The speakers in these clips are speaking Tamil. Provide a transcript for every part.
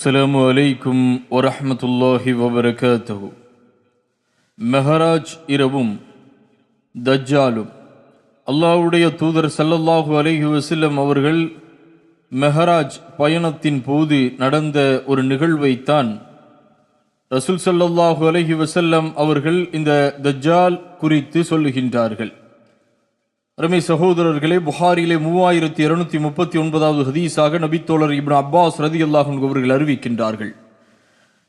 அஸ்லாம் வலைக்கும் வரமத்துல்லாஹி வபரகாத்தஹு மெஹராஜ் இரவும் தஜ்ஜாலும் அல்லாவுடைய தூதர் சல்லல்லாஹு அலைஹி வசல்லம் அவர்கள் மெஹராஜ் பயணத்தின் போது நடந்த ஒரு நிகழ்வைத்தான் ரசூல் சல்லல்லாஹு அலஹி வசல்லம் அவர்கள் இந்த தஜ்ஜால் குறித்து சொல்லுகின்றார்கள் அருமை சகோதரர்களே புகாரிலே மூவாயிரத்தி இருநூத்தி முப்பத்தி ஒன்பதாவது ஹதீஸாக நபித்தோழர் இப்னு அப்பாஸ் ரதி அல்லாஹன் அவர்கள் அறிவிக்கின்றார்கள்.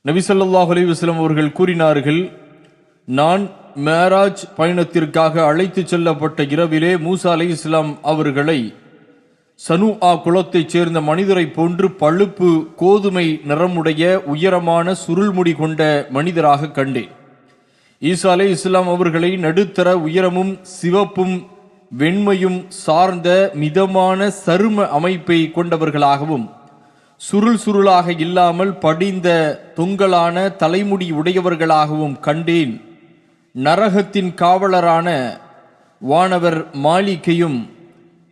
நபி ஸல்லல்லாஹு அவர்கள் கூறினார்கள் நான் மேராஜ் பயணத்திற்காக அழைத்துச் செல்லப்பட்ட இரவிலே மூசா அலி இஸ்லாம் அவர்களை சனு ஆ குலத்தைச் சேர்ந்த மனிதரை போன்று பழுப்பு கோதுமை நிறமுடைய உயரமான சுருள்முடி கொண்ட மனிதராக கண்டேன். ஈசா அலே இஸ்லாம் அவர்களை நடுத்தர உயரமும் சிவப்பும் வெண்மையும் சார்ந்த மிதமான சரும அமைப்பை கொண்டவர்களாகவும் சுருள் சுருளாக இல்லாமல் படிந்த தொங்கலான தலைமுடி உடையவர்களாகவும் கண்டேன். நரகத்தின் காவலரான வானவர் மாளிகையும்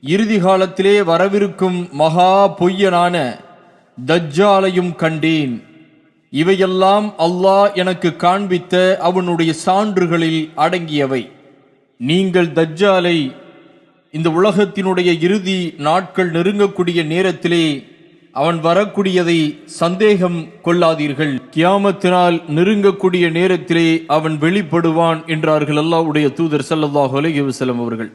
இறுதி காலத்திலே வரவிருக்கும் மகா பொய்யனான தஜ்ஜாலையும் கண்டேன். இவையெல்லாம் அல்லாஹ் எனக்கு காண்பித்த அவனுடைய சான்றுகளில் அடங்கியவை. நீங்கள் தஜ்ஜாலை இந்த உலகத்தினுடைய இறுதி நாட்கள் நெருங்கக்கூடிய நேரத்திலே அவன் வரக்கூடியதை சந்தேகம் கொள்ளாதீர்கள். கியாமத்தினால் நெருங்கக்கூடிய நேரத்திலே அவன் வெளிப்படுவான் என்றார்கள் அல்லாவுடைய தூதர் ஸல்லல்லாஹு அலைஹி வஸல்லம் அவர்கள்.